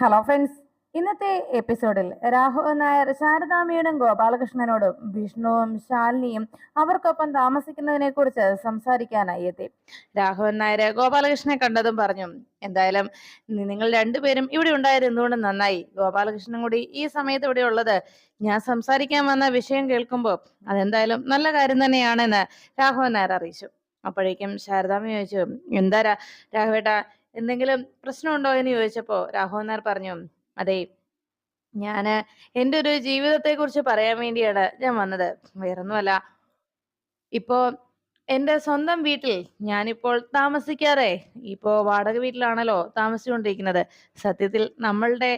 Hello friends ഇന്നത്തെ എപ്പിസോഡിൽ രാഘവൻ നായർ ശാരദാമ്മയോടും ഗോപാലകൃഷ്ണനോടും വിഷ്ണുവും ശാലിനിയും അവർക്കൊപ്പം താമസിക്കുന്നതിനെ കുറിച്ച് സംസാരിക്കാനായി എത്തി. രാഘവൻ നായർ ഗോപാലകൃഷ്ണനെ കണ്ടതും പറഞ്ഞു എന്തായാലും നിങ്ങൾ രണ്ടുപേരും ഇവിടെ ഉണ്ടായത് എന്തുകൊണ്ട് നന്നായി? ഗോപാലകൃഷ്ണൻ കൂടി ഈ സമയത്ത് ഇവിടെ ഉള്ളത് ഞാൻ സംസാരിക്കാൻ വന്ന വിഷയം കേൾക്കുമ്പോൾ അതെന്തായാലും നല്ല കാര്യം തന്നെയാണെന്ന് രാഘവൻ നായർ അറിയിച്ചു. അപ്പോഴേക്കും ശാരദാമ്മ ചോദിച്ചു എന്താ രാഘവേട്ട എന്തെങ്കിലും പ്രശ്നമുണ്ടോ എന്ന് ചോദിച്ചപ്പോ രാഘവൻ പറഞ്ഞു അതെ ഞാൻ എന്റെ ഒരു ജീവിതത്തെ കുറിച്ച് പറയാൻ വേണ്ടിയാണ് ഞാൻ വന്നത്. വേറൊന്നുമല്ല. ഇപ്പോ എന്റെ സ്വന്തം വീട്ടിൽ ഞാനിപ്പോൾ താമസിക്കാതെ ഇപ്പോ വാടക വീട്ടിലാണല്ലോ താമസിച്ചുകൊണ്ടിരിക്കുന്നത്. സത്യത്തിൽ നമ്മളുടെ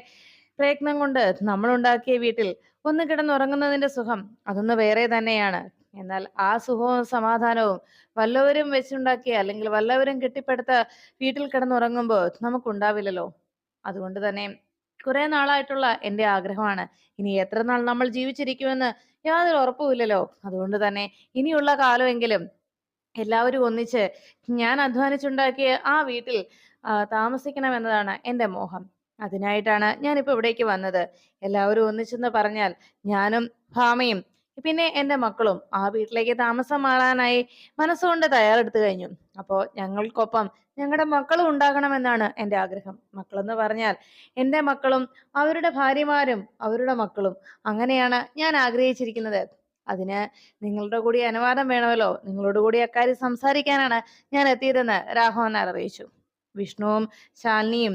പ്രയത്നം കൊണ്ട് നമ്മൾ ഉണ്ടാക്കിയ വീട്ടിൽ ഒന്ന് കിടന്നുറങ്ങുന്നതിന്റെ സുഖം അതൊന്ന് വേറെ തന്നെയാണ്. എന്നാൽ ആ സുഖവും സമാധാനവും വല്ലവരും വെച്ചുണ്ടാക്കിയ അല്ലെങ്കിൽ വല്ലവരും കെട്ടിപ്പടുത്ത വീട്ടിൽ കിടന്നുറങ്ങുമ്പോൾ നമുക്കുണ്ടാവില്ലല്ലോ. അതുകൊണ്ട് തന്നെ കുറെ നാളായിട്ടുള്ള എന്റെ ആഗ്രഹമാണ്. ഇനി എത്ര നാൾ നമ്മൾ ജീവിച്ചിരിക്കുമെന്ന് യാതൊരു ഉറപ്പുമില്ലല്ലോ. അതുകൊണ്ട് തന്നെ ഇനിയുള്ള കാലമെങ്കിലും എല്ലാവരും ഒന്നിച്ച് ഞാൻ അധ്വാനിച്ചുണ്ടാക്കിയ ആ വീട്ടിൽ താമസിക്കണം താമസിക്കണമെന്നതാണ് എന്റെ മോഹം. അതിനായിട്ടാണ് ഞാനിപ്പോ ഇവിടേക്ക് വന്നത്. എല്ലാവരും ഒന്നിച്ചെന്ന് പറഞ്ഞാൽ ഞാനും ഭാമയും പിന്നെ എന്റെ മക്കളും ആ വീട്ടിലേക്ക് താമസം മാറാനായി മനസ്സുകൊണ്ട് തയ്യാറെടുത്തു കഴിഞ്ഞു. അപ്പോൾ ഞങ്ങൾക്കൊപ്പം ഞങ്ങളുടെ മക്കളും ഉണ്ടാകണമെന്നാണ് എന്റെ ആഗ്രഹം. മക്കളെന്ന് പറഞ്ഞാൽ എന്റെ മക്കളും അവരുടെ ഭാര്യമാരും അവരുടെ മക്കളും അങ്ങനെയാണ് ഞാൻ ആഗ്രഹിച്ചിരിക്കുന്നത്. അതിന് നിങ്ങളുടെ കൂടി അനുവാദം വേണമല്ലോ. നിങ്ങളോട് കൂടി അക്കാര്യം സംസാരിക്കാനാണ് ഞാൻ എത്തിയതെന്ന് രാഘവൻ അറിയിച്ചു. വിഷ്ണുവും ശാലിനിയും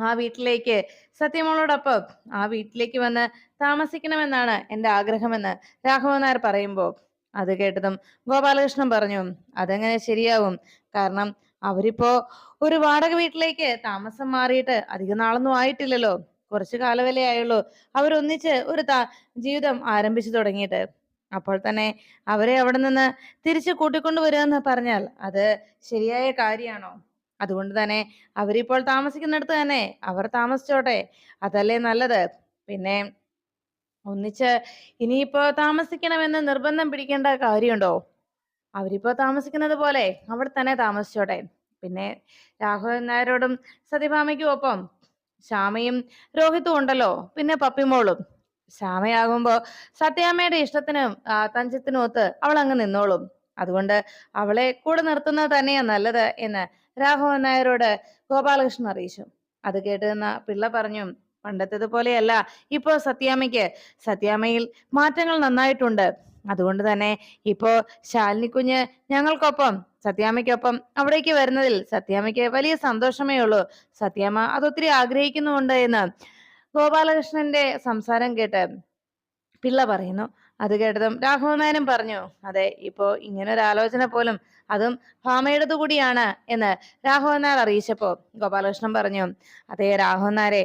ആ വീട്ടിലേക്ക്. സത്യമോളോടൊപ്പം ആ വീട്ടിലേക്ക് വന്ന് താമസിക്കണമെന്നാണ് എന്റെ ആഗ്രഹമെന്ന് രാഘവൻ നായർ പറയുമ്പോൾ. അത് കേട്ടതും ഗോപാലകൃഷ്ണൻ പറഞ്ഞു അതെങ്ങനെ ശരിയാവും? കാരണം അവരിപ്പോ ഒരു വാടക വീട്ടിലേക്ക് താമസം മാറിയിട്ട് അധിക നാളൊന്നും ആയിട്ടില്ലല്ലോ. കുറച്ച് കാലവല്ലേ ആയുള്ളൂ. അവരൊന്നിച്ച് ഒരു ജീവിതം ആരംഭിച്ചു തുടങ്ങിയിട്ട്. അപ്പോൾ തന്നെ അവരെ അവിടെ നിന്ന് തിരിച്ചു കൂട്ടിക്കൊണ്ടുവരിക പറഞ്ഞാൽ അത് ശരിയായ കാര്യമാണോ? അതുകൊണ്ട് തന്നെ അവരിപ്പോൾ താമസിക്കുന്നിടത്ത് തന്നെ അവർ താമസിച്ചോട്ടെ അതല്ലേ നല്ലത്? പിന്നെ ഒന്നിച്ച് ഇനിയിപ്പോ താമസിക്കണമെന്ന് നിർബന്ധം പിടിക്കേണ്ട കാര്യമുണ്ടോ? അവരിപ്പോ താമസിക്കുന്നത് പോലെ അവിടെ തന്നെ താമസിച്ചോട്ടെ. പിന്നെ രാഘവൻ നായരോടും സതിഭാമയ്ക്കും ഒപ്പം ശ്യാമയും രോഹിത്തും ഉണ്ടല്ലോ പിന്നെ പപ്പിമോളും. ശ്യാമയാകുമ്പോ സത്യാമ്മയുടെ ഇഷ്ടത്തിനും തഞ്ചത്തിനും ഒത്ത് അവൾ അങ്ങ് നിന്നോളും. അതുകൊണ്ട് അവളെ കൂടെ നിർത്തുന്നത് തന്നെയാ നല്ലത് എന്ന് രാഘവൻ നായരോട് ഗോപാലകൃഷ്ണൻ അറിയിച്ചു. അത് കേട്ട് നിന്ന പിള്ള പറഞ്ഞു പണ്ടത്തേത് പോലെയല്ല ഇപ്പോ സത്യാമ്മയ്ക്ക് സത്യാമ്മയിൽ മാറ്റങ്ങൾ നന്നായിട്ടുണ്ട്. അതുകൊണ്ട് തന്നെ ഇപ്പോ ശാലിനി കുഞ്ഞ് ഞങ്ങൾക്കൊപ്പം സത്യാമ്മയ്ക്കൊപ്പം അവിടേക്ക് വരുന്നതിൽ സത്യാമ്മയ്ക്ക് വലിയ സന്തോഷമേ ഉള്ളൂ. സത്യാമ്മ അതൊത്തിരി ആഗ്രഹിക്കുന്നുമുണ്ട് എന്ന് ഗോപാലകൃഷ്ണന്റെ സംസാരം കേട്ട് പിള്ള പറയുന്നു. അത് കേട്ടതും രാഘവനായനും പറഞ്ഞു അതെ ഇപ്പോ ഇങ്ങനെ ഒരു പോലും അതും ഭാമയുടേത് കൂടിയാണ് എന്ന് രാഘവൻ നായർ അറിയിച്ചപ്പോ ഗോപാലകൃഷ്ണൻ പറഞ്ഞു. അതെ രാഘവൻ നായരെ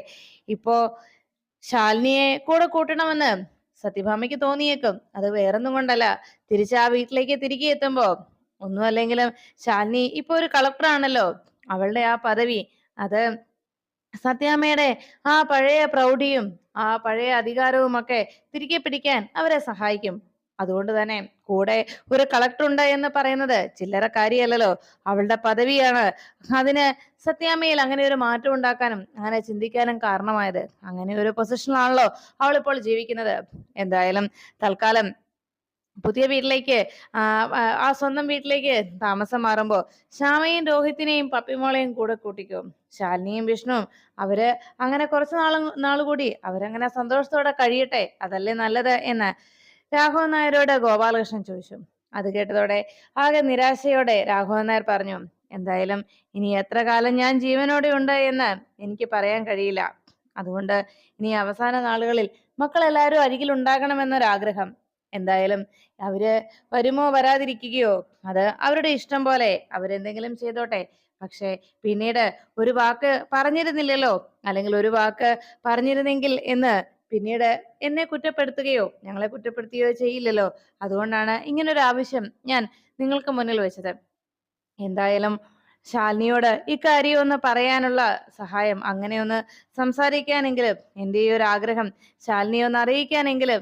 ഇപ്പോ ശാലിനിയെ കൂടെ കൂട്ടണമെന്ന് സത്യഭാമയ്ക്ക് തോന്നിയേക്കും. അത് വേറൊന്നും കൊണ്ടല്ല. തിരിച്ച് ആ വീട്ടിലേക്ക് തിരികെ എത്തുമ്പോ ഒന്നും അല്ലെങ്കിലും ശാലിനി ഇപ്പൊ ഒരു കളക്ടറാണല്ലോ അവളുടെ ആ പദവി അത് സത്യാമ്മയുടെ ആ പഴയ പ്രൗഢിയും ആ പഴയ അധികാരവും ഒക്കെ തിരികെ പിടിക്കാൻ അവരെ സഹായിക്കും. അതുകൊണ്ട് തന്നെ കൂടെ ഒരു കളക്ടർ ഉണ്ട് എന്ന് പറയുന്നത് ചില്ലറ കാര്യമല്ലല്ലോ അവളുടെ പദവിയാണ്. അതിന് സത്യാമ്മയിൽ അങ്ങനെ ഒരു മാറ്റം ഉണ്ടാക്കാനും അങ്ങനെ ചിന്തിക്കാനും കാരണമായത്. അങ്ങനെ ഒരു പൊസിഷനിലാണല്ലോ അവൾ ഇപ്പോൾ ജീവിക്കുന്നത്. എന്തായാലും തൽക്കാലം പുതിയ വീട്ടിലേക്ക് ആ സ്വന്തം വീട്ടിലേക്ക് താമസം മാറുമ്പോൾ ശ്യാമയും രോഹിത്തിനെയും പപ്പിമോളെയും കൂടെ കൂട്ടിക്കും. ശാലിനിയും വിഷ്ണുവും അവർ അങ്ങനെ കുറച്ച് നാളും നാളുകൂടി അവരങ്ങനെ സന്തോഷത്തോടെ കഴിയട്ടെ അതല്ലേ നല്ലത് എന്ന് രാഘവൻ നായരോട് ഗോപാലകൃഷ്ണൻ ചോദിച്ചു. അത് കേട്ടതോടെ ആകെ നിരാശയോടെ രാഘവൻ നായർ പറഞ്ഞു എന്തായാലും ഇനി എത്ര കാലം ഞാൻ ജീവനോടെ ഉണ്ട് എന്ന് എനിക്ക് പറയാൻ കഴിയില്ല. അതുകൊണ്ട് ഇനി അവസാന നാളുകളിൽ മക്കളെല്ലാവരും അരികിൽ ഉണ്ടാകണമെന്നൊരാഗ്രഹം. എന്തായാലും അവർ വരുമോ വരാതിരിക്കുകയോ അത് അവരുടെ ഇഷ്ടം പോലെ അവരെന്തെങ്കിലും ചെയ്തോട്ടെ. പക്ഷെ പിന്നീട് ഒരു വാക്ക് പറഞ്ഞിരുന്നില്ലല്ലോ. അല്ലെങ്കിൽ ഒരു വാക്ക് പറഞ്ഞിരുന്നെങ്കിൽ എന്ന് പിന്നീട് എന്നെ കുറ്റപ്പെടുത്തുകയോ ഞങ്ങളെ കുറ്റപ്പെടുത്തുകയോ ചെയ്യില്ലല്ലോ. അതുകൊണ്ടാണ് ഇങ്ങനൊരു ആവശ്യം ഞാൻ നിങ്ങൾക്ക് മുന്നിൽ വെച്ചത്. എന്തായാലും ശാലിനിയോട് ഇക്കാര്യം ഒന്ന് പറയാനുള്ള സഹായം അങ്ങനെ ഒന്ന് സംസാരിക്കാനെങ്കിലും എന്റെ ഈ ഒരു ആഗ്രഹം ശാലിനിയെ ഒന്ന് അറിയിക്കാനെങ്കിലും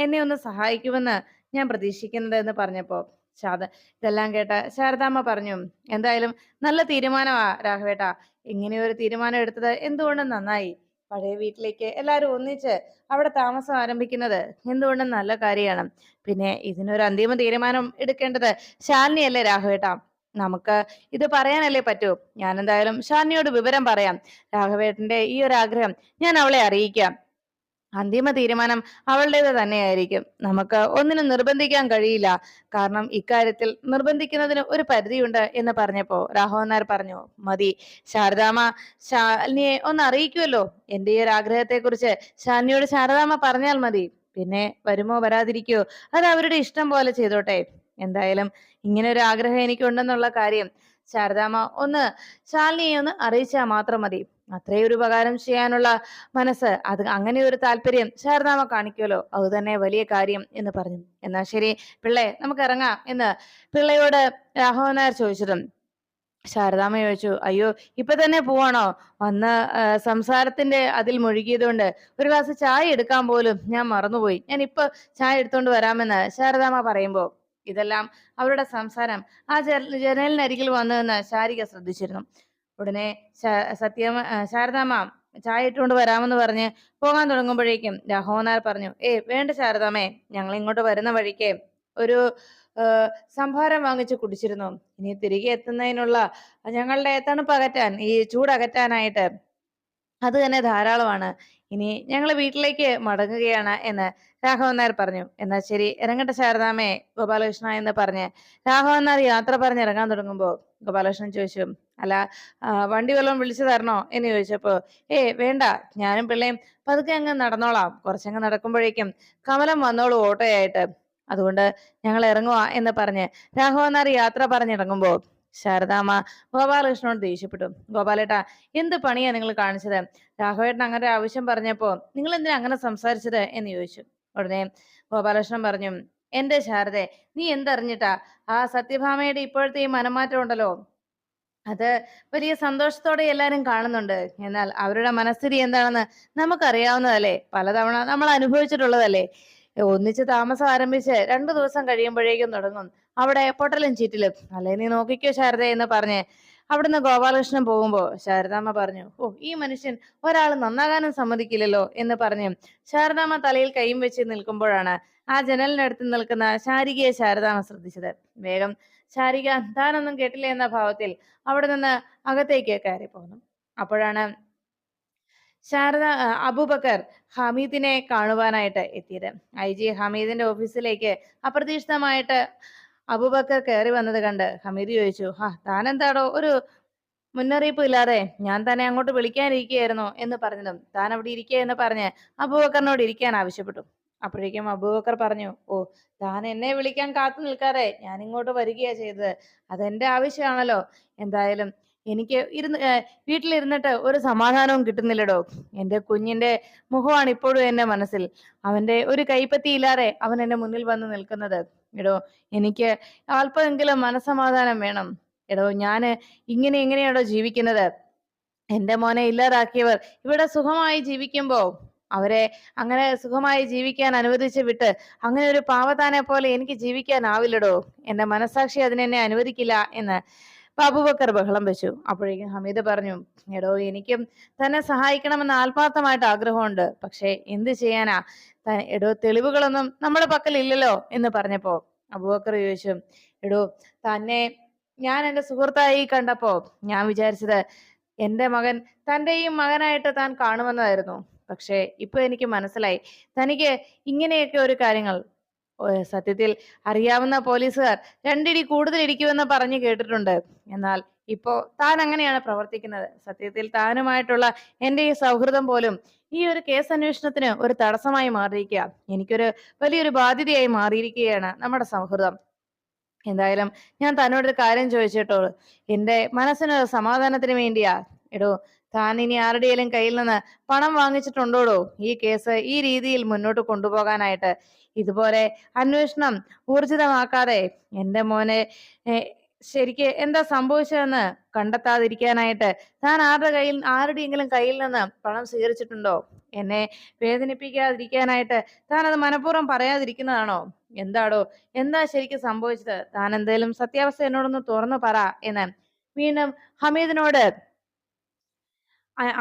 എന്നെ ഒന്ന് സഹായിക്കുമെന്ന് ഞാൻ പ്രതീക്ഷിക്കുന്നത് എന്ന് പറഞ്ഞപ്പോ ശാരദ ഇതെല്ലാം കേട്ട ശാരദാമ്മ പറഞ്ഞു എന്തായാലും നല്ല തീരുമാനമാ രാഘവേട്ട. ഇങ്ങനെ ഒരു തീരുമാനം എടുത്തത് എന്തുകൊണ്ടും നന്നായി? പഴയ വീട്ടിലേക്ക് എല്ലാവരും ഒന്നിച്ച് അവിടെ താമസം ആരംഭിക്കുന്നത് എന്തുകൊണ്ടും നല്ല കാര്യമാണ്. പിന്നെ ഇതിനൊരു അന്തിമ തീരുമാനം എടുക്കേണ്ടത് ശാലിനിയല്ലേ ഏട്ടാ നമുക്ക് ഇത് പറയാനല്ലേ പറ്റൂ. ഞാൻ എന്തായാലും ശാലിനിയോട് വിവരം പറയാം. രാഘവേട്ടന്റെ ഈ ഒരു ആഗ്രഹം ഞാൻ അവളെ അറിയിക്കാം. അന്തിമ തീരുമാനം അവളുടേത് തന്നെയായിരിക്കും. നമുക്ക് ഒന്നിനും നിർബന്ധിക്കാൻ കഴിയില്ല. കാരണം ഇക്കാര്യത്തിൽ നിർബന്ധിക്കുന്നതിന് ഒരു പരിധിയുണ്ട് എന്ന് പറഞ്ഞപ്പോ രാഘവൻ നായർ പറഞ്ഞു മതി. ശാരദാമ്മ ശാലിനിയെ ഒന്ന് അറിയിക്കുമല്ലോ എന്റെ ഈ ഒരു ആഗ്രഹത്തെക്കുറിച്ച് ശാലിനിയോട് ശാരദാമ്മ പറഞ്ഞാൽ മതി. പിന്നെ വരുമോ വരാതിരിക്കോ അത് അവരുടെ ഇഷ്ടം പോലെ ചെയ്തോട്ടെ. എന്തായാലും ഇങ്ങനെ ഒരു ആഗ്രഹം എനിക്കുണ്ടെന്നുള്ള കാര്യം ശാരദാമ്മ ഒന്ന് ശാലിനിയെ ഒന്ന് അറിയിച്ചാൽ മാത്രം മതി. അത്രയും ഒരു ഉപകാരം ചെയ്യാനുള്ള മനസ്സ്. അത് അങ്ങനെ ഒരു താല്പര്യം ശാരദാമ കാണിക്കുമല്ലോ. അത് തന്നെ വലിയ കാര്യം എന്ന് പറഞ്ഞു. എന്നാ ശരി പിള്ളേ നമുക്ക് ഇറങ്ങാം. എന്ന് പിള്ളയോട് രാഘവൻ നായർ ചോദിച്ചതും ശാരദാമ്മ ചോദിച്ചു അയ്യോ ഇപ്പൊ തന്നെ പോവാണോ? വന്ന് സംസാരത്തിന്റെ അതിൽ മുഴുകിയതുകൊണ്ട് ഒരു ഗ്ലാസ് ചായ എടുക്കാൻ പോലും ഞാൻ മറന്നുപോയി. ഞാൻ ഇപ്പൊ ചായ എടുത്തോണ്ട് വരാമെന്ന് ശാരദാമ്മ പറയുമ്പോ ഇതെല്ലാം അവരുടെ സംസാരം. ആ ജന- ജനലിനരികിൽ വന്നു എന്ന് ശാരിക ശ്രദ്ധിച്ചിരുന്നു. ഉടനെ സത്യം ശാരദാമ്മ ചായ ഇട്ടുകൊണ്ട് വരാമെന്ന് പറഞ്ഞ് പോകാൻ തുടങ്ങുമ്പോഴേക്കും രാഹോനാർ പറഞ്ഞു ഏ വേണ്ട ശാരദാമ്മേ ഞങ്ങൾ ഇങ്ങോട്ട് വരുന്ന വഴിക്ക് ഒരു സംഭാരം വാങ്ങിച്ച് കുടിച്ചിരുന്നു. ഇനി തിരികെ എത്തുന്നതിനുള്ള ഞങ്ങളുടെ തണുപ്പ് അകറ്റാൻ ഈ ചൂടകറ്റാനായിട്ട് അത് തന്നെ ധാരാളമാണ്. ഇനി ഞങ്ങൾ വീട്ടിലേക്ക് മടങ്ങുകയാണ് എന്ന് രാഘവൻ നായർ പറഞ്ഞു. എന്നാ ശരി ഇറങ്ങട്ടെ ശാരദാമേ ഗോപാലകൃഷ്ണ എന്ന് പറഞ്ഞ് രാഘവൻ നായർ യാത്ര പറഞ്ഞ് ഇറങ്ങാൻ തുടങ്ങുമ്പോ ഗോപാലകൃഷ്ണൻ ചോദിച്ചു അല്ല വണ്ടി വല്ലതും വിളിച്ചു തരണോ? എന്ന് ചോദിച്ചപ്പോ ഏ വേണ്ട ഞാനും പിള്ളയും പതുക്കെ അങ്ങ് നടന്നോളാം. കുറച്ചങ്ങ് നടക്കുമ്പോഴേക്കും കമലം വന്നോളൂ ഓട്ടോയായിട്ട്. അതുകൊണ്ട് ഞങ്ങൾ ഇറങ്ങുക എന്ന് പറഞ്ഞ് രാഘവൻ നായർ യാത്ര പറഞ്ഞിറങ്ങുമ്പോ ശാരദാമ്മ ഗോപാലകൃഷ്ണനോട് ദേഷ്യപ്പെട്ടു. ഗോപാലേട്ടാ എന്ത് പണിയാ നിങ്ങൾ കാണിച്ചത്? രാഘവേട്ടൻ അങ്ങനെ ആവശ്യം പറഞ്ഞപ്പോ നിങ്ങൾ എന്തിനാ അങ്ങനെ സംസാരിച്ചത്? എന്ന് ചോദിച്ചു. ഉടനെ ഗോപാലകൃഷ്ണൻ പറഞ്ഞു എന്റെ ശാരദേ നീ എന്തറിഞ്ഞിട്ടാ? ആ സത്യഭാമയുടെ ഇപ്പോഴത്തെ ഈ മനമാറ്റം ഉണ്ടല്ലോ. അത് വലിയ സന്തോഷത്തോടെ എല്ലാരും കാണുന്നുണ്ട്. എന്നാൽ അവരുടെ മനസ്ഥിതി എന്താണെന്ന് നമുക്കറിയാവുന്നതല്ലേ? പലതവണ നമ്മൾ അനുഭവിച്ചിട്ടുള്ളതല്ലേ? ഒന്നിച്ച് താമസം ആരംഭിച്ച് രണ്ടു ദിവസം കഴിയുമ്പോഴേക്കും തുടങ്ങും. അവിടെ പൊട്ടലും ചീറ്റിലും. അല്ലേ നീ നോക്കിക്കോ ശാരദ എന്ന് പറഞ്ഞ് അവിടുന്ന് ഗോപാലകൃഷ്ണൻ പോകുമ്പോ ശാരദാമ്മ പറഞ്ഞു ഓ ഈ മനുഷ്യൻ ഒരാൾ നന്നാകാനും സമ്മതിക്കില്ലല്ലോ എന്ന് പറഞ്ഞു ശാരദാമ്മ തലയിൽ കൈയും വെച്ച് നിൽക്കുമ്പോഴാണ് ആ ജനലിനടുത്ത് നിൽക്കുന്ന ശാരികയെ ശാരദാമ്മ ശ്രദ്ധിച്ചത്. വേഗം ശാരിക താനൊന്നും കേട്ടില്ല എന്ന ഭാവത്തിൽ അവിടെ നിന്ന് അകത്തേക്ക് കയറി പോകുന്നു അപ്പോഴാണ് ശാരദ അബൂബക്കർ ഹമീദിനെ കാണുവാനായിട്ട് എത്തിയത്. ഐ ജി ഹമീദിന്റെ ഓഫീസിലേക്ക് അപ്രതീക്ഷിതമായിട്ട് അബൂബക്കർ കയറി വന്നത് കണ്ട് ഹമീദ് ചോദിച്ചു ഹാ താനെന്താടോ? ഒരു മുന്നറിയിപ്പ് ഇല്ലാതെ ഞാൻ തന്നെ അങ്ങോട്ട് വിളിക്കാനിരിക്കുകയായിരുന്നു എന്ന് പറഞ്ഞതും താൻ അവിടെ ഇരിക്കുക എന്ന് പറഞ്ഞ് അബൂബക്കറിനോട് ഇരിക്കാൻ ആവശ്യപ്പെട്ടു. അപ്പോഴേക്കും അബൂബക്കർ പറഞ്ഞു ഓ താൻ എന്നെ വിളിക്കാൻ കാത്തു നിൽക്കാതെ ഞാൻ ഇങ്ങോട്ട് വരികയാ ചെയ്തത്. അതെന്റെ ആവശ്യമാണല്ലോ. എന്തായാലും എനിക്ക് ഇരുന്ന് വീട്ടിലിരുന്നിട്ട് ഒരു സമാധാനവും കിട്ടുന്നില്ലടോ. എന്റെ കുഞ്ഞിന്റെ മുഖമാണ് ഇപ്പോഴും എന്റെ മനസ്സിൽ. അവന്റെ ഒരു കൈപ്പത്തി ഇല്ലാതെ അവൻ എന്റെ മുന്നിൽ വന്ന് നിൽക്കുന്നത്. എടോ എനിക്ക് അല്പമെങ്കിലും മനസ്സമാധാനം വേണം. എടോ ഞാൻ ഇങ്ങനെ എങ്ങനെയാണോ ജീവിക്കുന്നത്? എന്റെ മോനെ ഇല്ലാതാക്കിയവർ ഇവിടെ സുഖമായി ജീവിക്കുമ്പോ അവരെ അങ്ങനെ സുഖമായി ജീവിക്കാൻ അനുവദിച്ചു വിട്ട് അങ്ങനെ ഒരു പാവത്താനെ പോലെ എനിക്ക് ജീവിക്കാനാവില്ലടോ. എന്റെ മനസാക്ഷി അതിനെന്നെ അനുവദിക്കില്ല എന്ന് അബൂബക്കർ ബഹളം വെച്ചു. അപ്പോഴേക്കും ഹമീദ് പറഞ്ഞു എടോ എനിക്കും തന്നെ സഹായിക്കണമെന്ന് ആത്മാർത്ഥമായിട്ട് ആഗ്രഹമുണ്ട്. പക്ഷേ എന്ത് ചെയ്യാനാ? എടോ തെളിവുകളൊന്നും നമ്മുടെ പക്കൽ ഇല്ലല്ലോ എന്ന് പറഞ്ഞപ്പോ അബൂബക്കർ ചോദിച്ചു എടോ തന്നെ ഞാൻ എന്റെ സുഹൃത്തായി കണ്ടപ്പോ ഞാൻ വിചാരിച്ചത് എന്റെ മകൻ തന്റെയും മകനായിട്ട് താൻ കാണുമെന്നായിരുന്നു. പക്ഷേ ഇപ്പൊ എനിക്ക് മനസ്സിലായി. തനിക്ക് ഇങ്ങനെയൊക്കെ ഒരു കാര്യങ്ങൾ സത്യത്തിൽ അറിയാവുന്ന പോലീസുകാർ രണ്ടിടി കൂടുതൽ ഇരിക്കുമെന്ന് പറഞ്ഞു കേട്ടിട്ടുണ്ട്. എന്നാൽ ഇപ്പോ താൻ അങ്ങനെയാണ് പ്രവർത്തിക്കുന്നത്. സത്യത്തിൽ താനുമായിട്ടുള്ള എന്റെ ഈ സൗഹൃദം പോലും ഈ ഒരു കേസ് അന്വേഷണത്തിന് ഒരു തടസ്സമായി മാറിയിരിക്കുക. എനിക്കൊരു വലിയൊരു ബാധ്യതയായി മാറിയിരിക്കുകയാണ് നമ്മുടെ സൗഹൃദം. എന്തായാലും ഞാൻ തന്നോട് ഒരു കാര്യം ചോദിച്ചിട്ടോളൂ. എന്റെ മനസ്സിന് സമാധാനത്തിന് വേണ്ടിയാ. എടോ താൻ ഇനി ആരുടെയെങ്കിലും കയ്യിൽ നിന്ന് പണം വാങ്ങിച്ചിട്ടുണ്ടോടോ? ഈ കേസ് ഈ രീതിയിൽ മുന്നോട്ട് കൊണ്ടുപോകാനായിട്ട്. ഇതുപോലെ അന്വേഷണം ഊർജിതമാക്കാതെ എന്റെ മോനെ ശരിക്ക് എന്താ സംഭവിച്ചതെന്ന് കണ്ടെത്താതിരിക്കാനായിട്ട് താൻ ആരുടെ കയ്യിൽ ആരുടെയെങ്കിലും കയ്യിൽ നിന്ന് പണം സ്വീകരിച്ചിട്ടുണ്ടോ? എന്നെ വേദനിപ്പിക്കാതിരിക്കാനായിട്ട് താൻ അത് മനഃപൂർവം പറയാതിരിക്കുന്നതാണോ? എന്താടോ? എന്താ ശരിക്കും സംഭവിച്ചത്? താൻ എന്തേലും സത്യാവസ്ഥ എന്നോടൊന്ന് തുറന്നു പറ എന്ന് വീണ്ടും ഹമീദിനോട്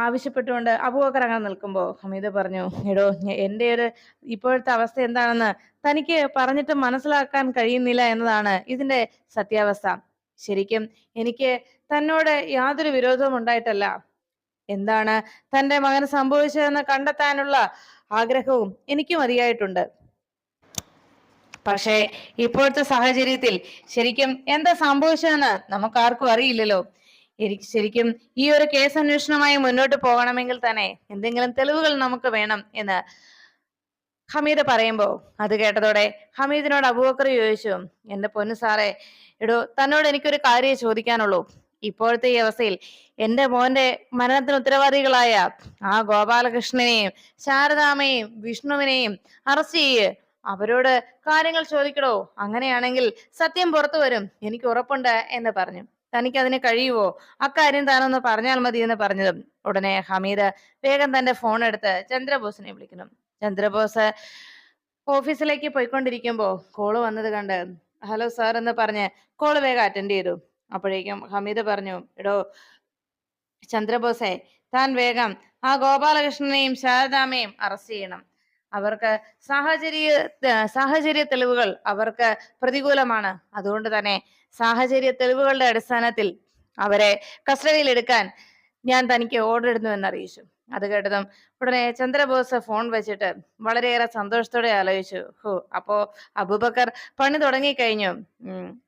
ആവശ്യപ്പെട്ടുകൊണ്ട് അബൂബക്കർ അങ്ങനെ നിൽക്കുമ്പോൾ ഹമീദ് പറഞ്ഞു എടോ എന്റെ ഒരു ഇപ്പോഴത്തെ അവസ്ഥ എന്താണെന്ന് തനിക്ക് പറഞ്ഞിട്ട് മനസ്സിലാക്കാൻ കഴിയുന്നില്ല എന്നതാണ് ഇതിന്റെ സത്യാവസ്ഥ. ശരിക്കും എനിക്ക് തന്നോട് യാതൊരു വിരോധവും ഉണ്ടായിട്ടല്ല. എന്താണ് തന്റെ മകന് സംഭവിച്ചതെന്ന് കണ്ടെത്താനുള്ള ആഗ്രഹവും എനിക്ക് അറിയായിട്ടുണ്ട് പക്ഷേ ഇപ്പോഴത്തെ സാഹചര്യത്തിൽ ശരിക്കും എന്താ സംഭവിച്ചതെന്ന് നമുക്ക് ആർക്കും അറിയില്ലല്ലോ. ശരിക്കും ഈ ഒരു കേസ് അന്വേഷണമായി മുന്നോട്ട് പോകണമെങ്കിൽ തന്നെ എന്തെങ്കിലും തെളിവുകൾ നമുക്ക് വേണം എന്ന് ഹമീദ് പറയുമ്പോ അത് കേട്ടതോടെ ഹമീദിനോട് അബൂബക്കർ ചോദിച്ചു എന്റെ പൊന്നു സാറേ എടോ തന്നോട് എനിക്കൊരു കാര്യം ചോദിക്കാനുള്ളൂ. ഇപ്പോഴത്തെ ഈ അവസ്ഥയിൽ എന്റെ മോന്റെ മരണത്തിന് ഉത്തരവാദികളായ ആ ഗോപാലകൃഷ്ണനെയും ശാരദാമയെയും വിഷ്ണുവിനെയും അറസ്റ്റ് ചെയ്യ്. അവരോട് കാര്യങ്ങൾ ചോദിക്കടോ. അങ്ങനെയാണെങ്കിൽ സത്യം പുറത്തു വരും. എനിക്ക് ഉറപ്പുണ്ട് എന്ന് പറഞ്ഞു. തനിക്ക് അതിന് കഴിയുവോ? അക്കാര്യം താനൊന്ന് പറഞ്ഞാൽ മതി എന്ന് പറഞ്ഞതും ഉടനെ ഹമീദ് വേഗം തന്റെ ഫോൺ എടുത്ത് ചന്ദ്രബോസിനെ വിളിക്കുന്നു. ചന്ദ്രബോസ് ഓഫീസിലേക്ക് പോയിക്കൊണ്ടിരിക്കുമ്പോ കോൾ വന്നത് കണ്ട് ഹലോ സാർ എന്ന് പറഞ്ഞ് കോൾ വേഗം അറ്റൻഡ് ചെയ്തു. അപ്പോഴേക്കും ഹമീദ് പറഞ്ഞു എടോ ചന്ദ്രബോസെ താൻ വേഗം ആ ഗോപാലകൃഷ്ണനെയും ശാരദാമയും അറസ്റ്റ് ചെയ്യണം. അവർക്ക് സാഹചര്യ സാഹചര്യ തെളിവുകൾ അവർക്ക് പ്രതികൂലമാണ്. അതുകൊണ്ട് തന്നെ സാഹചര്യ തെളിവുകളുടെ അടിസ്ഥാനത്തിൽ അവരെ കസ്റ്റഡിയിൽ എടുക്കാൻ ഞാൻ തനിക്ക് ഓർഡർ ഇടുന്നു എന്നറിയിച്ചു. അത് കേട്ടതും ഉടനെ ചന്ദ്രബോസ് ഫോൺ വെച്ചിട്ട് വളരെയേറെ സന്തോഷത്തോടെ ആലോചിച്ചു. ഹോ അപ്പോ അബൂബക്കർ പണി തുടങ്ങിക്കഴിഞ്ഞു.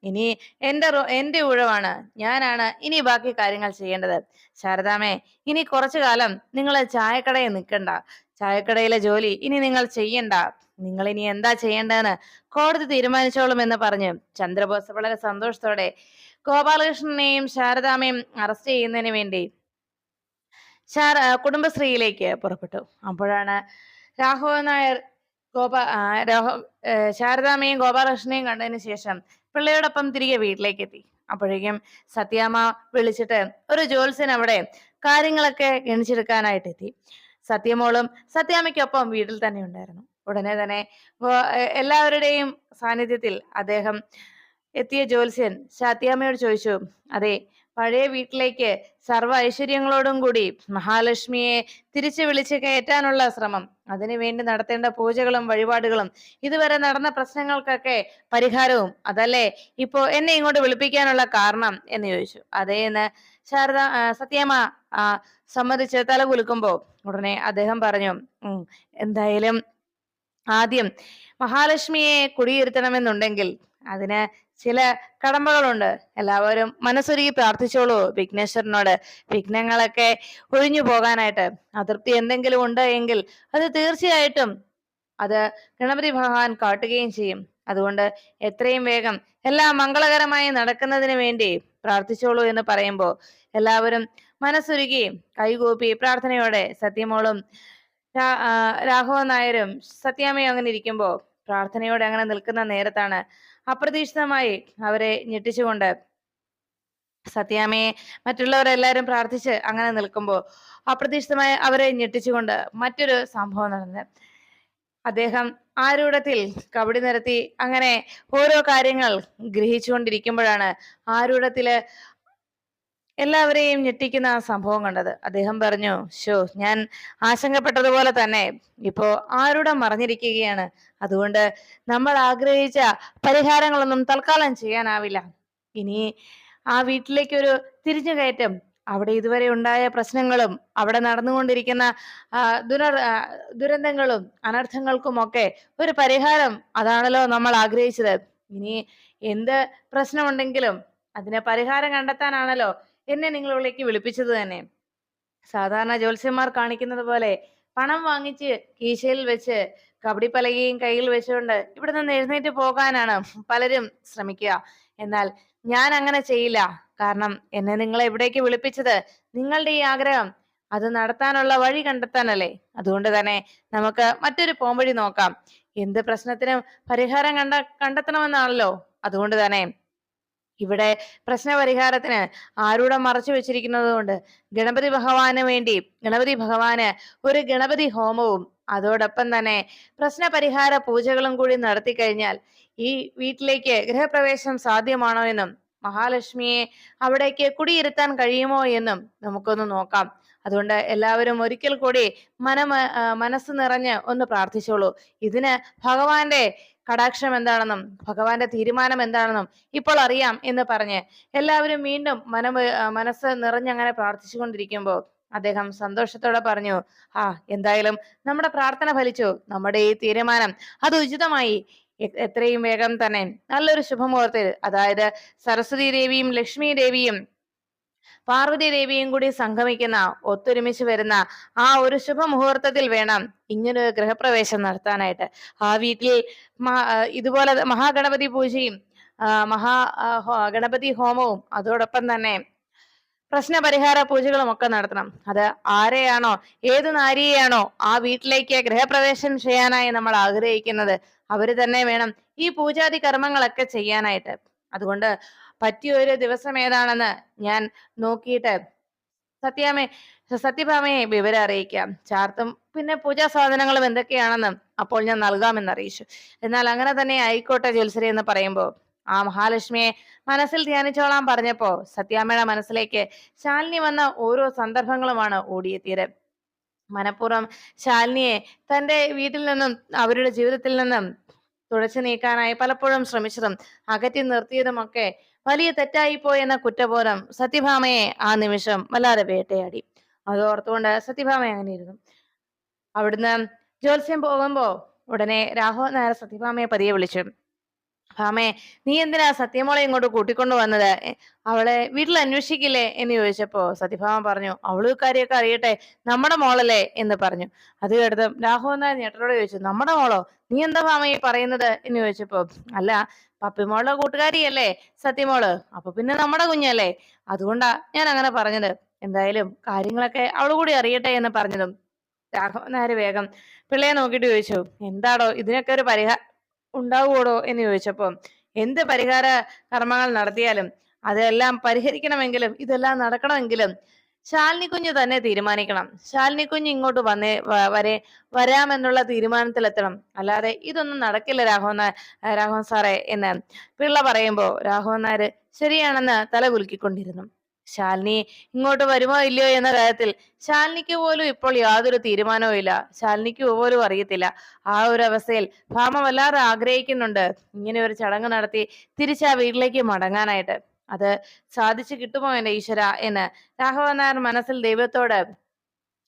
ഇനി എന്റെ എന്റെ ഊഴമാണ് ഞാനാണ് ഇനി ബാക്കി കാര്യങ്ങൾ ചെയ്യേണ്ടത്. ശാരദാമേ ഇനി കുറച്ചു കാലം നിങ്ങൾ ചായക്കടയിൽ നിൽക്കണ്ട. ചായക്കടയിലെ ജോലി ഇനി നിങ്ങൾ ചെയ്യണ്ട. നിങ്ങൾ ഇനി എന്താ ചെയ്യേണ്ടതെന്ന് കോടതി തീരുമാനിച്ചോളും എന്ന് പറഞ്ഞു. ചന്ദ്രബോസ് വളരെ സന്തോഷത്തോടെ ഗോപാലകൃഷ്ണനെയും ശാരദാമയും അറസ്റ്റ് ചെയ്യുന്നതിന് വേണ്ടി ശാര കുടുംബശ്രീയിലേക്ക് പുറപ്പെട്ടു. അപ്പോഴാണ് രാഘവൻ നായർ ഗോപാ രാഘവ ഏ, ശാരദാമയും ഗോപാലകൃഷ്ണനെയും കണ്ടതിന് ശേഷം പിള്ളയോടൊപ്പം തിരികെ വീട്ടിലേക്ക് എത്തി അപ്പോഴേക്കും സത്യാമ്മ വിളിച്ചിട്ട് ഒരു ജോത്സ്യൻ അവിടെ കാര്യങ്ങളൊക്കെ ഗണിച്ചെടുക്കാനായിട്ട് എത്തി സത്യമോളും സത്യാമ്മയ്ക്കൊപ്പം വീട്ടിൽ തന്നെ ഉണ്ടായിരുന്നു. ഉടനെ തന്നെ എല്ലാവരുടെയും സാന്നിധ്യത്തിൽ അദ്ദേഹം എത്തിയ ജോത്സ്യൻ സത്യാമ്മയോട് ചോദിച്ചു അതെ പഴയ വീട്ടിലേക്ക് സർവ ഐശ്വര്യങ്ങളോടും കൂടി മഹാലക്ഷ്മിയെ തിരിച്ചു വിളിച്ച് കയറ്റാനുള്ള ശ്രമം. അതിനുവേണ്ടി നടത്തേണ്ട പൂജകളും വഴിപാടുകളും ഇതുവരെ നടന്ന പ്രശ്നങ്ങൾക്കൊക്കെ പരിഹാരവും അതല്ലേ? ഇപ്പോ എന്നെ ഇങ്ങോട്ട് വിളിപ്പിക്കാനുള്ള കാരണം എന്ന് ചോദിച്ചു. അതേ എന്ന് ശാരദ സത്യമ്മ സമ്മതിച്ച് തല കുലുക്കുമ്പോ ഉടനെ അദ്ദേഹം പറഞ്ഞു "ഉം, എന്തായാലും ആദ്യം മഹാലക്ഷ്മിയെ കുടിയിരുത്തണമെന്നുണ്ടെങ്കിൽ അതിന് ചില കടമ്പകളുണ്ട്. എല്ലാവരും മനസ്സൊരുക്കി പ്രാർത്ഥിച്ചോളൂ വിഘ്നേശ്വരനോട്. വിഘ്നങ്ങളൊക്കെ ഒഴിഞ്ഞു പോകാനായിട്ട് അതൃപ്തി എന്തെങ്കിലും ഉണ്ട് എങ്കിൽ അത് തീർച്ചയായിട്ടും അത് ഗണപതി ഭഗവാൻ കാട്ടുകയും ചെയ്യും. അതുകൊണ്ട് എത്രയും വേഗം എല്ലാം മംഗളകരമായി നടക്കുന്നതിന് വേണ്ടി പ്രാർത്ഥിച്ചോളൂ എന്ന് പറയുമ്പോൾ എല്ലാവരും മനസ്സൊരുക്കി കൈകൂപ്പി പ്രാർത്ഥനയോടെ സത്യമോളും രാഘവ നായരും സത്യാമ്മയും അങ്ങനെ ഇരിക്കുമ്പോൾ പ്രാർത്ഥനയോടെ അങ്ങനെ നിൽക്കുന്ന നേരത്താണ് അപ്രതീക്ഷിതമായി അവരെ ഞെട്ടിച്ചുകൊണ്ട് സത്യാമയെ മറ്റുള്ളവരെല്ലാരും പ്രാർത്ഥിച്ച് അങ്ങനെ നിൽക്കുമ്പോൾ അപ്രതീക്ഷിതമായി അവരെ ഞെട്ടിച്ചുകൊണ്ട് മറ്റൊരു സംഭവം നടന്നു. അദ്ദേഹം ആരൂഢത്തിൽ കബഡി നിരത്തി അങ്ങനെ ഓരോ കാര്യങ്ങൾ ഗ്രഹിച്ചുകൊണ്ടിരിക്കുമ്പോഴാണ് ആരൂഢത്തിൽ എല്ലാവരെയും ഞെട്ടിക്കുന്ന ആ സംഭവം കണ്ടത്. അദ്ദേഹം പറഞ്ഞു ഷോ ഞാൻ ആശങ്കപ്പെട്ടതുപോലെ തന്നെ ഇപ്പോ ആരുടെ മറിഞ്ഞിരിക്കുകയാണ്. അതുകൊണ്ട് നമ്മൾ ആഗ്രഹിച്ച പരിഹാരങ്ങളൊന്നും തൽക്കാലം ചെയ്യാനാവില്ല. ഇനി ആ വീട്ടിലേക്ക് ഒരു തിരിഞ്ഞു കയറ്റം അവിടെ ഇതുവരെ ഉണ്ടായ പ്രശ്നങ്ങളും അവിടെ നടന്നുകൊണ്ടിരിക്കുന്ന ദുര ദുരന്തങ്ങളും അനർത്ഥങ്ങൾക്കുമൊക്കെ ഒരു പരിഹാരം അതാണല്ലോ നമ്മൾ ആഗ്രഹിച്ചത്. ഇനി എന്ത് പ്രശ്നമുണ്ടെങ്കിലും അതിന് പരിഹാരം കണ്ടെത്താനാണല്ലോ എന്നെ നിങ്ങളിലേക്ക് വിളിപ്പിച്ചത് തന്നെ. സാധാരണ ജ്യോത്സ്യന്മാർ കാണിക്കുന്നത് പോലെ പണം വാങ്ങിച്ച് കീശയിൽ വെച്ച് കബഡി പലകയും കയ്യിൽ വെച്ചുകൊണ്ട് ഇവിടെ നിന്ന് എഴുന്നേറ്റ് പോകാനാണ് പലരും ശ്രമിക്കുക. എന്നാൽ ഞാൻ അങ്ങനെ ചെയ്യില്ല. കാരണം എന്നെ നിങ്ങൾ എവിടേക്ക് വിളിപ്പിച്ചത് നിങ്ങളുടെ ഈ ആഗ്രഹം. അത് നടത്താനുള്ള വഴി കണ്ടെത്താനല്ലേ. അതുകൊണ്ട് തന്നെ നമുക്ക് മറ്റൊരു പോംവഴി നോക്കാം. എന്ത് പ്രശ്നത്തിനും പരിഹാരം കണ്ട കണ്ടെത്തണമെന്നാണല്ലോ. അതുകൊണ്ട് തന്നെ ഇവിടെ പ്രശ്നപരിഹാരത്തിന് ആരൂടെ മറച്ചു വെച്ചിരിക്കുന്നത് കൊണ്ട് ഗണപതി ഭഗവാന് വേണ്ടി ഗണപതി ഭഗവാന് ഒരു ഗണപതി ഹോമവും അതോടൊപ്പം തന്നെ പ്രശ്നപരിഹാര പൂജകളും കൂടി നടത്തി കഴിഞ്ഞാൽ ഈ വീട്ടിലേക്ക് ഗൃഹപ്രവേശം സാധ്യമാണോ എന്നും മഹാലക്ഷ്മിയെ അവിടേക്ക് കുടിയിരുത്താൻ കഴിയുമോ എന്നും നമുക്കൊന്ന് നോക്കാം. അതുകൊണ്ട് എല്ലാവരും ഒരിക്കൽ കൂടി മനമ മനസ്സ് നിറഞ്ഞ് ഒന്ന് പ്രാർത്ഥിച്ചോളൂ. ഇതിന് ഭഗവാന്റെ കടാക്ഷം എന്താണെന്നും ഭഗവാന്റെ തീരുമാനം എന്താണെന്നും ഇപ്പോൾ അറിയാം എന്ന് പറഞ്ഞ് എല്ലാവരും വീണ്ടും മനം മനസ്സ് നിറഞ്ഞങ്ങനെ പ്രാർത്ഥിച്ചുകൊണ്ടിരിക്കുമ്പോൾ അദ്ദേഹം സന്തോഷത്തോടെ പറഞ്ഞു ആ എന്തായാലും നമ്മുടെ പ്രാർത്ഥന ഫലിച്ചു. നമ്മുടെ ഈ തീരുമാനം അത് ഉചിതമായി. എത്രയും വേഗം തന്നെ. നല്ലൊരു ശുഭമുഹൂർത്തത്തിൽ. അതായത് സരസ്വതി ദേവിയും ലക്ഷ്മി ദേവിയും പാർവതി ദേവിയും കൂടി സംഗമിക്കുന്ന ഒത്തൊരുമിച്ച് വരുന്ന ആ ഒരു ശുഭമുഹൂർത്തത്തിൽ വേണം ഇങ്ങനൊരു ഗൃഹപ്രവേശം നടത്താനായിട്ട്. ആ വീട്ടിൽ ഇതുപോലെ മഹാഗണപതി പൂജയും മഹാ ഗണപതി ഹോമവും അതോടൊപ്പം തന്നെ പ്രശ്നപരിഹാര പൂജകളും ഒക്കെ നടത്തണം. അത് ആരെയാണോ ഏത് നാരിയെയാണോ ആ വീട്ടിലേക്ക് ഗൃഹപ്രവേശം ചെയ്യാനായി നമ്മൾ ആഗ്രഹിക്കുന്നത് അവർ തന്നെ വേണം ഈ പൂജാതി കർമ്മങ്ങളൊക്കെ ചെയ്യാനായിട്ട്. അതുകൊണ്ട് പറ്റിയ ഒരു ദിവസം ഏതാണെന്ന് ഞാൻ നോക്കിയിട്ട് സത്യാമേ സത്യഭാമയെ വിവരം അറിയിക്കാം. ചാർത്തും പിന്നെ പൂജാ സാധനങ്ങളും എന്തൊക്കെയാണെന്നും അപ്പോൾ ഞാൻ നൽകാമെന്ന് അറിയിച്ചു എന്നാൽ അങ്ങനെ തന്നെ ആയിക്കോട്ടെ ജ്യോത്സരി എന്ന് പറയുമ്പോൾ ആ മഹാലക്ഷ്മിയെ മനസ്സിൽ ധ്യാനിച്ചോളാൻ പറഞ്ഞപ്പോ സത്യാമ്മയുടെ മനസ്സിലേക്ക് ശാലിനി വന്ന ഓരോ സന്ദർഭങ്ങളുമാണ് ഓടിയെത്തിയത്. മനഃപൂർവം ശാലിനിയെ തന്റെ വീട്ടിൽ നിന്നും അവരുടെ ജീവിതത്തിൽ നിന്നും തുടച്ചു നീക്കാനായി പലപ്പോഴും ശ്രമിച്ചതും അകറ്റി നിർത്തിയതുമൊക്കെ വലിയ തെറ്റായിപ്പോയെന്ന കുറ്റബോധം സത്യഭാമയെ ആ നിമിഷം വല്ലാതെ വേട്ടയാടി. അത് ഓർത്തുകൊണ്ട് സത്യഭാമ അങ്ങനെ ഇരുന്നു. അവിടുന്ന് ജ്യോത്സ്യം പോകുമ്പോ ഉടനെ രാഹോ നായർ സത്യഭാമയെ പതിയെ വിളിച്ചു. ഭാമേ നീ എന്തിനാ സത്യമോളെ ഇങ്ങോട്ട് കൂട്ടിക്കൊണ്ടു വന്നത്? അവളെ വീട്ടിൽ അന്വേഷിക്കില്ലേ എന്ന് ചോദിച്ചപ്പോ സത്യഭാമ പറഞ്ഞു അവൾ കാര്യമൊക്കെ അറിയട്ടെ നമ്മുടെ മോളല്ലേ എന്ന് പറഞ്ഞു. അത് കേട്ടത് രാഘവൻ ഞെട്ടനോട് ചോദിച്ചു നമ്മുടെ മോളോ? നീ എന്താ ഭാമ ഈ പറയുന്നത്? എന്ന് ചോദിച്ചപ്പോ അല്ല പപ്പിമോളുടെ കൂട്ടുകാരിയല്ലേ സത്യമോൾ? അപ്പൊ പിന്നെ നമ്മുടെ കുഞ്ഞല്ലേ? അതുകൊണ്ടാ ഞാൻ അങ്ങനെ പറഞ്ഞത്. എന്തായാലും കാര്യങ്ങളൊക്കെ അവൾ കൂടി അറിയട്ടെ എന്ന് പറഞ്ഞതും രാഘവൻ നായർ വേഗം പിള്ളയെ നോക്കിയിട്ട് ചോദിച്ചു എന്താടോ ഇതിനൊക്കെ ഒരു പരിഹാരം ഉണ്ടാവുകോടോ എന്ന് ചോദിച്ചപ്പോ എന്ത് പരിഹാര കർമ്മങ്ങൾ നടത്തിയാലും അതെല്ലാം പരിഹരിക്കണമെങ്കിലും ഇതെല്ലാം നടക്കണമെങ്കിലും ശാലിനി കുഞ്ഞ് തന്നെ തീരുമാനിക്കണം. ശാലിനി കുഞ്ഞ് ഇങ്ങോട്ട് വന്നേ വരെ വരാമെന്നുള്ള തീരുമാനത്തിലെത്തണം. അല്ലാതെ ഇതൊന്നും നടക്കില്ല രാഘവൻ രാഘവൻ സാറേ എന്ന് പിള്ള പറയുമ്പോ രാഘവൻ നായർ ശരിയാണെന്ന് തല കുലുക്കിക്കൊണ്ടിരുന്നു. ശാലിനി ഇങ്ങോട്ട് വരുമോ ഇല്ലയോ എന്ന കാര്യത്തിൽ ശാലിനിക്ക് പോലും ഇപ്പോൾ യാതൊരു തീരുമാനവും ഇല്ല. ശാലിനിക്ക് പോലും അറിയത്തില്ല. ആ ഒരു അവസ്ഥയിൽ ഭാമ വല്ലാതെ ആഗ്രഹിക്കുന്നുണ്ട്. ഇങ്ങനെ ഒരു ചടങ്ങ് നടത്തി തിരിച്ച് ആ വീട്ടിലേക്ക് മടങ്ങാനായിട്ട്. അത് സാധിച്ചു കിട്ടുമോ എന്റെ ഈശ്വര എന്ന് രാഘവൻ നായർ മനസ്സിൽ ദൈവത്തോട്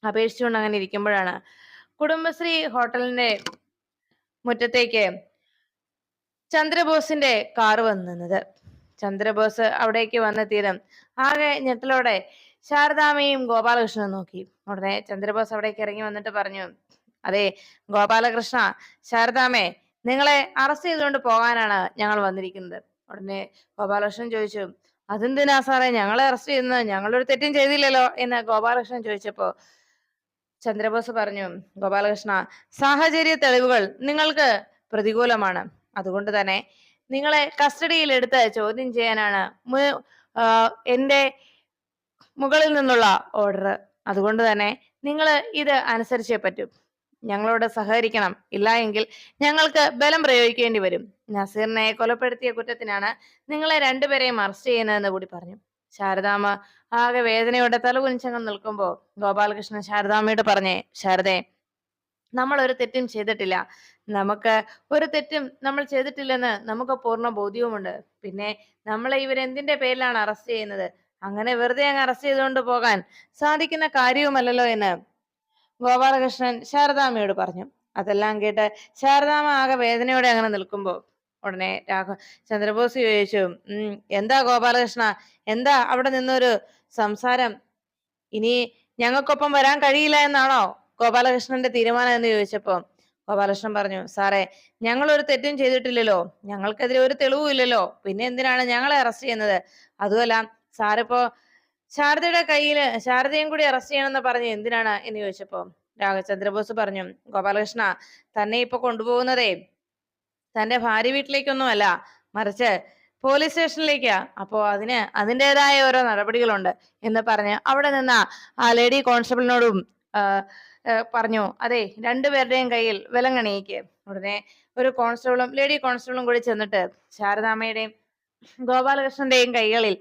അപേക്ഷിച്ചുകൊണ്ട് അങ്ങനെ ഇരിക്കുമ്പോഴാണ് കുടുംബശ്രീ ഹോട്ടലിന്റെ മുറ്റത്തേക്ക് ചന്ദ്രബോസിന്റെ കാറ് വന്നു നിന്നത് ചന്ദ്രബോസ് അവിടേക്ക് വന്നെത്തിയതും ആകെ ഞെട്ടലോടെ ശാരദാമയും ഗോപാലകൃഷ്ണനും നോക്കി. ഉടനെ ചന്ദ്രബോസ് അവിടേക്ക് ഇറങ്ങി വന്നിട്ട് പറഞ്ഞു അതെ ഗോപാലകൃഷ്ണ ശാരദാമേ നിങ്ങളെ അറസ്റ്റ് ചെയ്തുകൊണ്ട് പോകാനാണ് ഞങ്ങൾ വന്നിരിക്കുന്നത്. ഉടനെ ഗോപാലകൃഷ്ണൻ ചോദിച്ചു അതെന്തിനാ സാറേ ഞങ്ങളെ അറസ്റ്റ് ചെയ്യുന്നത്? ഞങ്ങളൊരു തെറ്റും ചെയ്തില്ലല്ലോ? എന്ന് ഗോപാലകൃഷ്ണൻ ചോദിച്ചപ്പോ ചന്ദ്രബോസ് പറഞ്ഞു ഗോപാലകൃഷ്ണ സാഹചര്യ തെളിവുകൾ നിങ്ങൾക്ക് പ്രതികൂലമാണ്. അതുകൊണ്ട് തന്നെ നിങ്ങളെ കസ്റ്റഡിയിൽ എടുത്ത് ചോദ്യം ചെയ്യാനാണ്. എന്റെ മുകളിൽ നിന്നുള്ള ഓർഡർ അതുകൊണ്ട് തന്നെ നിങ്ങൾ ഇത് അനുസരിച്ചേ പറ്റൂ. ഞങ്ങളോട് സഹകരിക്കണം. ഇല്ല എങ്കിൽ ഞങ്ങൾക്ക് ബലം പ്രയോഗിക്കേണ്ടി വരും. നസീറിനെ കൊലപ്പെടുത്തിയ കുറ്റത്തിനാണ് നിങ്ങളെ രണ്ടുപേരെയും അറസ്റ്റ് ചെയ്യുന്നതെന്ന് കൂടി പറഞ്ഞു. ശാരദാമ്മ ആകെ വേദനയോടെ തലകുനിച്ചങ്ങ് നിൽക്കുമ്പോൾ ഗോപാലകൃഷ്ണൻ ശാരദാമ്മയോട് പറഞ്ഞേ ശാരദേ നമ്മൾ ഒരു തെറ്റും ചെയ്തിട്ടില്ല. നമുക്ക് ഒരു തെറ്റും നമ്മൾ ചെയ്തിട്ടില്ലെന്ന് നമുക്ക് പൂർണ ബോധ്യവുമുണ്ട്. പിന്നെ നമ്മളെ ഇവരെന്തിന്റെ പേരിലാണ് അറസ്റ്റ് ചെയ്യുന്നത്? അങ്ങനെ വെറുതെ അങ്ങ് അറസ്റ്റ് ചെയ്തുകൊണ്ട് പോകാൻ സാധിക്കുന്ന കാര്യവുമല്ലല്ലോ എന്ന് ഗോപാലകൃഷ്ണൻ ശാരദാമ്മയോട് പറഞ്ഞു. അതെല്ലാം കേട്ട് ശാരദാമ്മ ആകെ വേദനയോടെ അങ്ങനെ നിൽക്കുമ്പോൾ ഉടനെ രാഘവ ചന്ദ്രബോസ് ചോദിച്ചു ഉം എന്താ ഗോപാലകൃഷ്ണ? എന്താ അവിടെ നിന്നൊരു സംസാരം? ഇനി ഞങ്ങൾക്കൊപ്പം വരാൻ കഴിയില്ല എന്നാണോ? ഗോപാലകൃഷ്ണന്റെ തീരുമാനം എന്ന് ചോദിച്ചപ്പോ ഗോപാലകൃഷ്ണൻ പറഞ്ഞു സാറേ ഞങ്ങൾ ഒരു തെറ്റും ചെയ്തിട്ടില്ലല്ലോ. ഞങ്ങൾക്കെതിരെ ഒരു തെളിവും ഇല്ലല്ലോ. പിന്നെ എന്തിനാണ് ഞങ്ങളെ അറസ്റ്റ് ചെയ്യുന്നത്? അതുമല്ല സാറിപ്പോ ശാരദയുടെ കയ്യിൽ ശാരദയും കൂടി അറസ്റ്റ് ചെയ്യണമെന്ന് പറഞ്ഞ് എന്തിനാണ്? എന്ന് ചോദിച്ചപ്പോ രാഘചന്ദ്രബോസ് പറഞ്ഞു ഗോപാലകൃഷ്ണ തന്നെ ഇപ്പൊ കൊണ്ടുപോകുന്നതേ തന്റെ ഭാര്യ വീട്ടിലേക്കൊന്നുമല്ല. മറിച്ച് പോലീസ് സ്റ്റേഷനിലേക്കാ. അപ്പോ അതിന് അതിന്റെതായ ഓരോ നടപടികളുണ്ട്. എന്ന് പറഞ്ഞ് അവിടെ നിന്ന് ആ ലേഡി കോൺസ്റ്റബിളിനോടും പറഞ്ഞു? അതെ രണ്ടുപേരുടെയും കയ്യിൽ വിലങ്ങണിയിക്ക് ഉടനെ ഒരു കോൺസ്റ്റബിളും ലേഡി കോൺസ്റ്റബിളും കൂടി ചെന്നിട്ട് ശാരദാമ്മയുടെയും ഗോപാലകൃഷ്ണന്റെയും കൈകളിൽ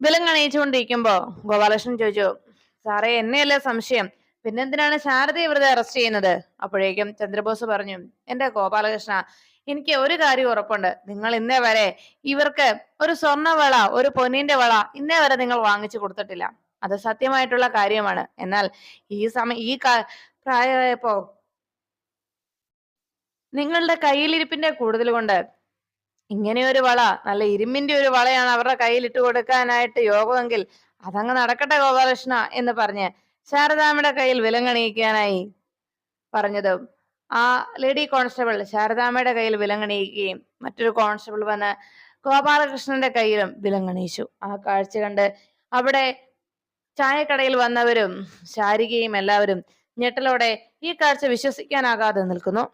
വിലങ്ങണിയിച്ചുകൊണ്ടിരിക്കുമ്പോ ഗോപാലകൃഷ്ണൻ ചോദിച്ചു സാറേ എന്നെയല്ലേ സംശയം? പിന്നെന്തിനാണ് ശാരദയെ വെറുതെ അറസ്റ്റ് ചെയ്യുന്നത്? അപ്പോഴേക്കും ചന്ദ്രബോസ് പറഞ്ഞു എന്റെ ഗോപാലകൃഷ്ണ എനിക്ക് ഒരു കാര്യം ഉറപ്പുണ്ട്. നിങ്ങൾ ഇന്നേ വരെ ഇവർക്ക് ഒരു സ്വർണവള ഒരു പൊന്നിന്റെ വള ഇന്നേ വരെ നിങ്ങൾ വാങ്ങിച്ചു കൊടുത്തിട്ടില്ല. അത് സത്യമായിട്ടുള്ള കാര്യമാണ്. എന്നാൽ ഈ സമയം ഈ പ്രായമായപ്പോ നിങ്ങളുടെ കയ്യിലിരിപ്പിന്റെ കൂടുതൽ കൊണ്ട് ഇങ്ങനെ ഒരു വള നല്ല ഇരുമ്പിന്റെ ഒരു വളയാണ് അവരുടെ കയ്യിൽ ഇട്ട് കൊടുക്കാനായിട്ട് യോഗമെങ്കിൽ അതങ്ങ് നടക്കട്ടെ ഗോപാലകൃഷ്ണ എന്ന് പറഞ്ഞ് ശാരദാമ്മയുടെ കയ്യിൽ വിലങ്ങണിയിക്കാനായി പറഞ്ഞതും ആ ലേഡി കോൺസ്റ്റബിൾ ശാരദാമ്മയുടെ കയ്യിൽ വിലങ്ങണിയിക്കുകയും മറ്റൊരു കോൺസ്റ്റബിൾ വന്ന് ഗോപാലകൃഷ്ണന്റെ കയ്യിലും വിലങ്ങണിയിച്ചു ആ കാഴ്ച കണ്ട് അവിടെ ചായക്കടയിൽ വന്നവരും ശാരികയും എല്ലാവരും ഞെട്ടലോടെ ഈ കാഴ്ച വിശ്വസിക്കാനാകാതെ നിൽക്കുന്നു.